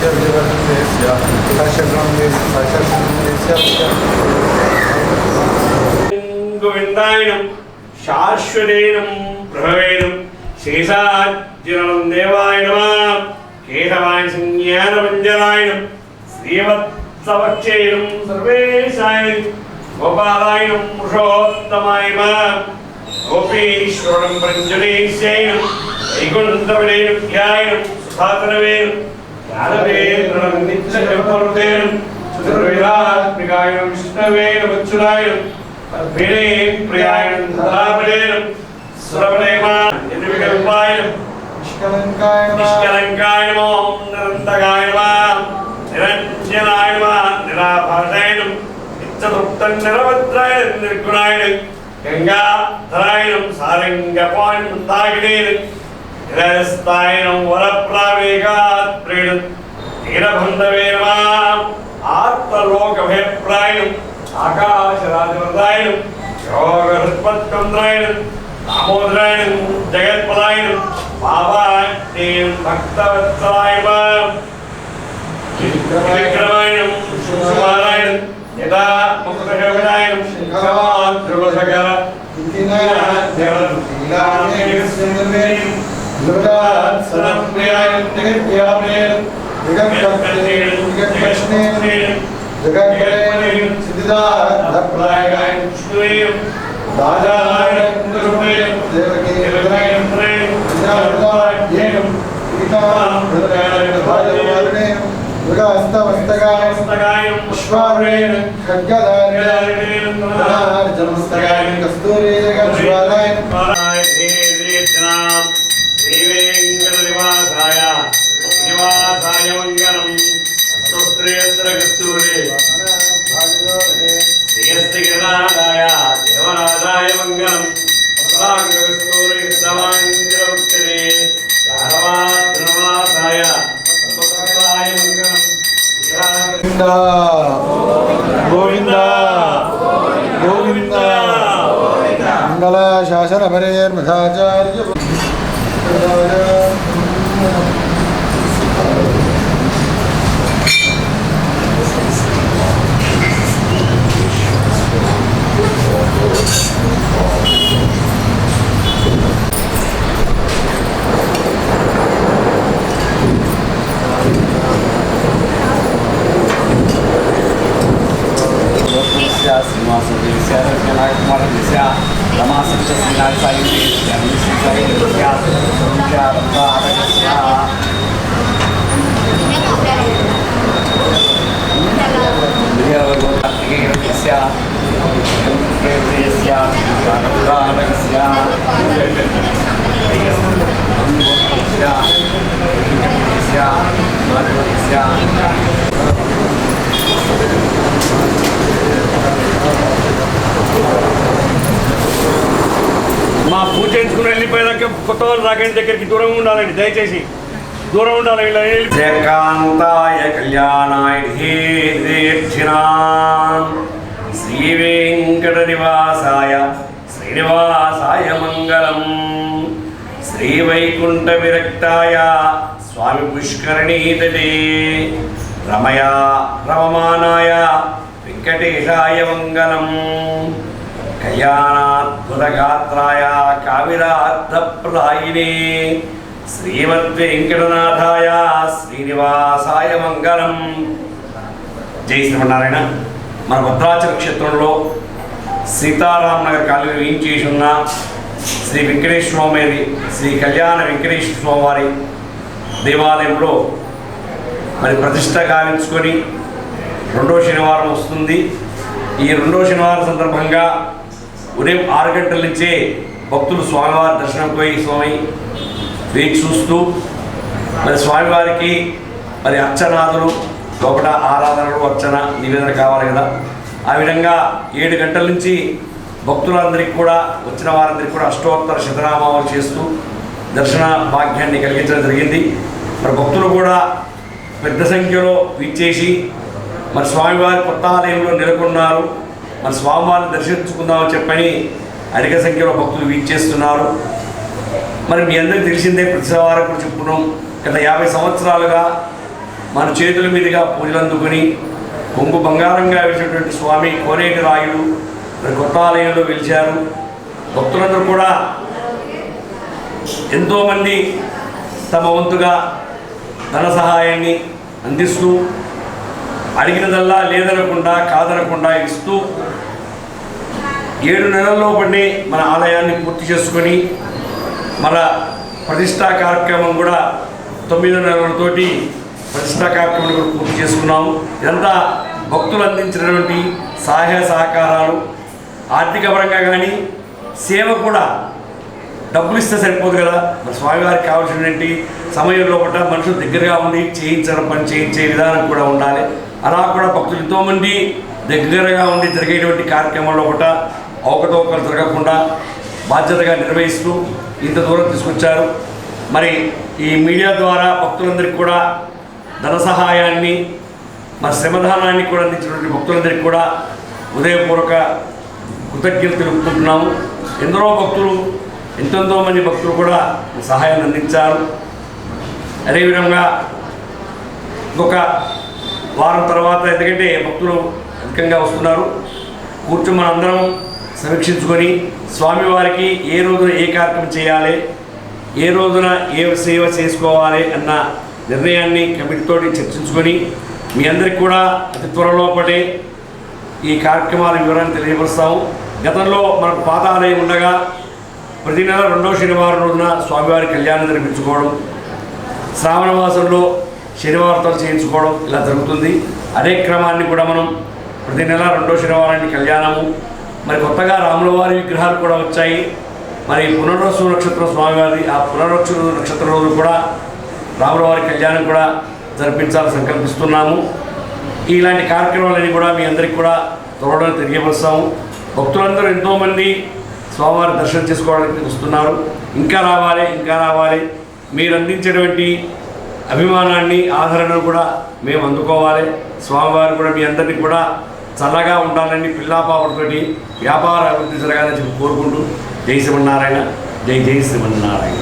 Rusya bir verdiğindeyiz ya. Taşaklanmayız, taşaklanmayız yapacağız. గోవిందాయనం శాశ్వతేనం ప్రభవేనం శేషాజ్జనం దేవాయ నమ కేశవాయ సంజ్ఞాన పంజరాయణం శ్రీవత్సవక్షేయం సర్వేశాయ గోపాలాయనం పురుషోత్తమాయ గోపీశ్వరం யாதவே பிரணவ நிச்ச ஜபபொருத்தேனும் சுதர்வேதாத்மிகாயனம் விஷ்ணவேன வச்சுடாயனம் பத்மினே பிரியாயனம் ததாபடேனம் சுரவனேமான் என்னுவிக உபாயனம் നിഷ്കളങ്കായനോ നിരന്തകായനമാ നിരഞ്ജനായമാ നിരാഭാഷയനും നിത്യതൃപ്തൻ നിറവത്രായ നിർഗുണായനും ഗംഗാധരായനും സാരംഗ പോയിന്റ് ഉണ്ടാകിടേനും हिरस्तायनं वरप्रावेगात् प्रीण। धीरभन्तवे नमः आत्मलोकभयप्रायणम् आकाशराजवरदायणम् योगहृत्पत्कन्द्रायणम् दामोदरायणम् जगत्पदायणम् पावाण्येयम् भक्तवत्सलायम्। विक्रमायणम् सुकुमारायणम् यदा मुक्तशोभनायणम् ध्रुवशकर देवदूत दुर्गात् सरप्रियायं जगद्व्यापेन जगत्कर्तेन जगत्कर्षणेन जगत्करेण सिद्धिदात् धर्मदायकायं श्रुवेयं राजायं कुन्दरुपेयं देवके हृदयं प्रेम विद्याहृदायं पितां हृदयायन भाजवारणेन दुर्गास्तमस्तकायं पुष्पारेण खड्गधारेण धनार्जनमस्तकायं कस्तूरेण ज्वालायन पारायते वेदनाम् నివాసాయ మంగళం కస్తూరే శ్రీయస్తిగిరినాథాయ దేవరాజాయ మంగళం. కస్తూరి సమాంగళముచ్చరే చారవాద్రవాసాయ సంపత్తాయ మంగళం. గోవింద. గోవింద. మంగళ శాసన పరేర్మధాచార్య Seattle Sinai, Kumar Indonesia, Lama కొత్త వాళ్ళు రాకండి దగ్గరికి దూరంగా ఉండాలండి దయచేసి. దూరం ఉండాలి జయకాంతాయ కళ్యాణాయ శ్రీ వెంకట నివాసాయ శ్రీనివాసాయ మంగళం. శ్రీ వైకుంఠ విరక్తాయ స్వామి పుష్కరణీతటే రమయా రమమానాయ వెంకటేశాయ మంగళం. కయానాద్భుతగాత్రాయ కావిరార్థప్రదాయినే శ్రీమద్వేంకటనాథాయ శ్రీనివాసాయ మంగళం జై శ్రీమన్నారాయణ మన భద్రాచల క్షేత్రంలో సీతారాం నగర్ కాలనీ వేయించేసి ఉన్న శ్రీ వెంకటేశ్వర స్వామి శ్రీ కళ్యాణ వెంకటేశ్వర స్వామివారి దేవాలయంలో మరి ప్రతిష్ట గావించుకొని రెండో శనివారం వస్తుంది. ఈ రెండో శనివారం సందర్భంగా ఉదయం ఆరు గంటల నుంచే భక్తులు స్వామివారి దర్శనం పోయి స్వామి వేచి చూస్తూ మరి స్వామివారికి మరి అర్చనాదులు లోపల ఆరాధనలు అర్చన నివేదన కావాలి కదా. ఆ విధంగా ఏడు గంటల నుంచి భక్తులందరికీ కూడా వచ్చిన వారందరికీ కూడా అష్టోత్తర శతనామాలు చేస్తూ దర్శన భాగ్యాన్ని కలిగించడం జరిగింది. మరి భక్తులు కూడా పెద్ద సంఖ్యలో విచ్చేసి మరి స్వామివారి కొత్త ఆలయంలో నెలకొన్నారు. మన స్వామివారిని దర్శించుకుందామని చెప్పని అధిక సంఖ్యలో భక్తులు వీక్షేస్తున్నారు. మరి మీ అందరికీ తెలిసిందే ప్రతి కూడా చెప్పుకున్నాం. గత యాభై సంవత్సరాలుగా మన చేతుల మీదుగా పూజలు అందుకొని కొంగు బంగారంగా వెలిచినటువంటి స్వామి కోనేటి రాయుడు మరి కొత్త ఆలయంలో వెలిచారు. భక్తులందరూ కూడా ఎంతోమంది తమ వంతుగా ధన సహాయాన్ని అందిస్తూ అడిగినదల్లా లేదనకుండా కాదనకుండా ఇస్తూ ఏడు నెలల్లో పడి మన ఆలయాన్ని పూర్తి చేసుకొని మన ప్రతిష్టా కార్యక్రమం కూడా తొమ్మిది నెలలతోటి ప్రతిష్టా కార్యక్రమం కూడా పూర్తి చేసుకున్నాము ఇదంతా భక్తులు అందించినటువంటి సహాయ సహకారాలు. ఆర్థిక పరంగా కానీ సేవ కూడా డబ్బులు ఇస్తే సరిపోదు కదా. మన స్వామివారికి కావాల్సినటువంటి సమయం లోపల మనుషులు దగ్గరగా ఉండి చేయించడం పని చేయించే విధానం కూడా ఉండాలి. అలా కూడా భక్తులు ఎంతోమంది దగ్గరగా ఉండి జరిగేటువంటి కార్యక్రమం లోపల అవకతవకలు జరగకుండా బాధ్యతగా నిర్వహిస్తూ ఇంత దూరం తీసుకొచ్చారు. మరి ఈ మీడియా ద్వారా భక్తులందరికీ కూడా ధన సహాయాన్ని మరి శ్రమదానాన్ని కూడా అందించినటువంటి భక్తులందరికీ కూడా ఉదయపూర్వక కృతజ్ఞతలు తెలుపుకుంటున్నాము. ఎందరో భక్తులు ఎంతెంతో మంది భక్తులు కూడా సహాయాన్ని అందించారు. అదేవిధంగా ఇంకొక వారం తర్వాత ఎందుకంటే భక్తులు అధికంగా వస్తున్నారు. కూర్చొని మనందరం సమీక్షించుకొని స్వామివారికి ఏ రోజున ఏ కార్యక్రమం చేయాలి ఏ రోజున ఏ సేవ చేసుకోవాలి అన్న నిర్ణయాన్ని కమిటీతోటి చర్చించుకొని మీ అందరికి కూడా అతి త్వరలోపటే ఈ కార్యక్రమాల వివరాన్ని తెలియపరుస్తాము. గతంలో మనకు పాత ఆలయం ఉండగా ప్రతి నెల రెండో శనివారం రోజున స్వామివారి కళ్యాణం జరిపించుకోవడం శ్రావణ మాసంలో శనివార్తలు చేయించుకోవడం ఇలా జరుగుతుంది. అదే క్రమాన్ని కూడా మనం ప్రతి నెల రెండో శనివారానికి కళ్యాణము మరి కొత్తగా రాముల వారి విగ్రహాలు కూడా వచ్చాయి. మరి పునర్వసు నక్షత్రం స్వామివారి ఆ పునర్వసు నక్షత్ర రోజు కూడా రాముల వారి కళ్యాణం కూడా జరిపించాలని సంకల్పిస్తున్నాము. ఇలాంటి కార్యక్రమాలన్నీ కూడా మీ అందరికీ కూడా త్వరలో తెలియపరుస్తాము. భక్తులందరూ ఎంతోమంది స్వామివారి దర్శనం చేసుకోవడానికి వస్తున్నారు. ఇంకా రావాలి ఇంకా రావాలి. మీరు అందించేటువంటి అభిమానాన్ని ఆదరణను కూడా మేము అందుకోవాలి. స్వామివారు కూడా మీ అందరినీ కూడా చల్లగా ఉండాలని పిల్లాపాపలతోటి వ్యాపార అభివృద్ధి జరగాలని చెప్పి కోరుకుంటూ జై శ్రీమన్నారాయణ జై జై శ్రీమన్నారాయణ.